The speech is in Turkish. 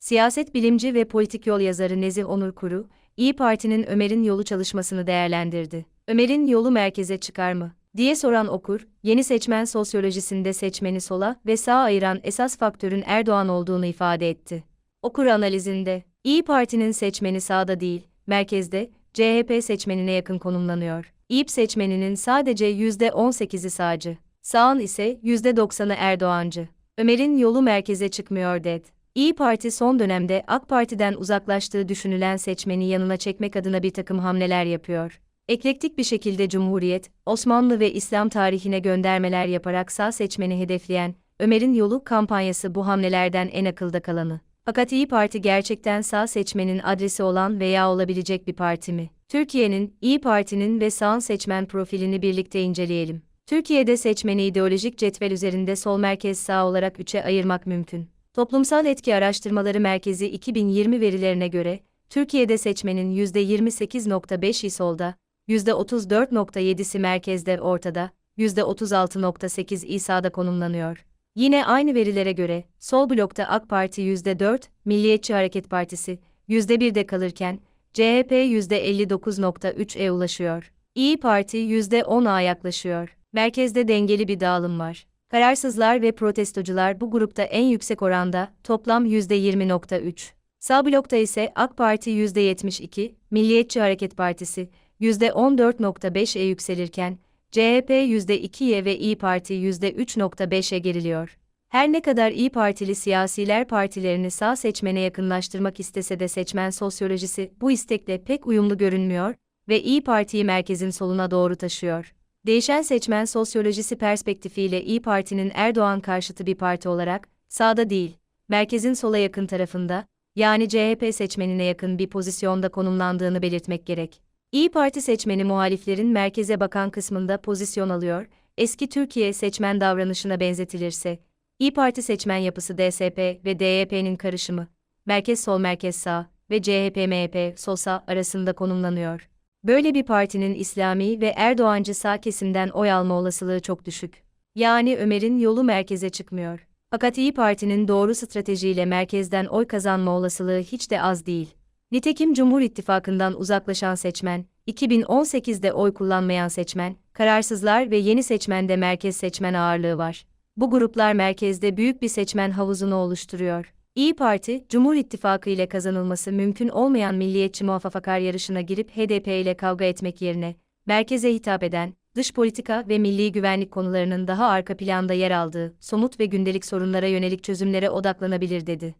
Siyaset bilimci ve politik yol yazarı Nezih Onur Kuru, İyi Parti'nin Ömer'in yolu çalışmasını değerlendirdi. Ömer'in yolu merkeze çıkar mı? diye soran okur, yeni seçmen sosyolojisinde seçmeni sola ve sağa ayıran esas faktörün Erdoğan olduğunu ifade etti. Okur analizinde, İyi Parti'nin seçmeni sağda değil, merkezde, CHP seçmenine yakın konumlanıyor. İYİP seçmeninin sadece %18'i sağcı, sağın ise %90'ı Erdoğancı. Ömer'in yolu merkeze çıkmıyor dedi. İyi Parti son dönemde AK Parti'den uzaklaştığı düşünülen seçmeni yanına çekmek adına bir takım hamleler yapıyor. Eklektik bir şekilde Cumhuriyet, Osmanlı ve İslam tarihine göndermeler yaparak sağ seçmeni hedefleyen Ömer'in yolu kampanyası bu hamlelerden en akılda kalanı. Fakat İyi Parti gerçekten sağ seçmenin adresi olan veya olabilecek bir parti mi? Türkiye'nin, İyi Parti'nin ve sağ seçmen profilini birlikte inceleyelim. Türkiye'de seçmeni ideolojik cetvel üzerinde sol merkez sağ olarak üçe ayırmak mümkün. Toplumsal Etki Araştırmaları Merkezi 2020 verilerine göre, Türkiye'de seçmenin %28.5'i solda, %34.7'si merkezde ortada, %36.8'i sağda konumlanıyor. Yine aynı verilere göre, sol blokta AK Parti %4, Milliyetçi Hareket Partisi %1'de kalırken, CHP %59.3'e ulaşıyor. İyi Parti %10'a yaklaşıyor. Merkezde dengeli bir dağılım var. Kararsızlar ve protestocular bu grupta en yüksek oranda, toplam %20.3. Sağ blokta ise AK Parti %72, Milliyetçi Hareket Partisi %14.5'e yükselirken, CHP %2'ye ve İyi Parti %3.5'e geriliyor. Her ne kadar İyi Partili siyasiler partilerini sağ seçmene yakınlaştırmak istese de seçmen sosyolojisi bu istekle pek uyumlu görünmüyor ve İyi Parti'yi merkezin soluna doğru taşıyor. Değişen seçmen sosyolojisi perspektifiyle İyi Parti'nin Erdoğan karşıtı bir parti olarak, sağda değil, merkezin sola yakın tarafında, yani CHP seçmenine yakın bir pozisyonda konumlandığını belirtmek gerek. İyi Parti seçmeni muhaliflerin merkeze bakan kısmında pozisyon alıyor, eski Türkiye seçmen davranışına benzetilirse, İyi Parti seçmen yapısı DSP ve DYP'nin karışımı, merkez sol merkez sağ ve CHP-MHP sol sağ arasında konumlanıyor. Böyle bir partinin İslami ve Erdoğancı sağ kesimden oy alma olasılığı çok düşük. Yani Ömer'in yolu merkeze çıkmıyor. Fakat İyi Parti'nin doğru stratejiyle merkezden oy kazanma olasılığı hiç de az değil. Nitekim Cumhur İttifakı'ndan uzaklaşan seçmen, 2018'de oy kullanmayan seçmen, kararsızlar ve yeni seçmende merkez seçmen ağırlığı var. Bu gruplar merkezde büyük bir seçmen havuzunu oluşturuyor. İyi Parti, Cumhur İttifakı ile kazanılması mümkün olmayan milliyetçi muhafazakar yarışına girip HDP ile kavga etmek yerine, merkeze hitap eden, dış politika ve milli güvenlik konularının daha arka planda yer aldığı, somut ve gündelik sorunlara yönelik çözümlere odaklanabilir dedi.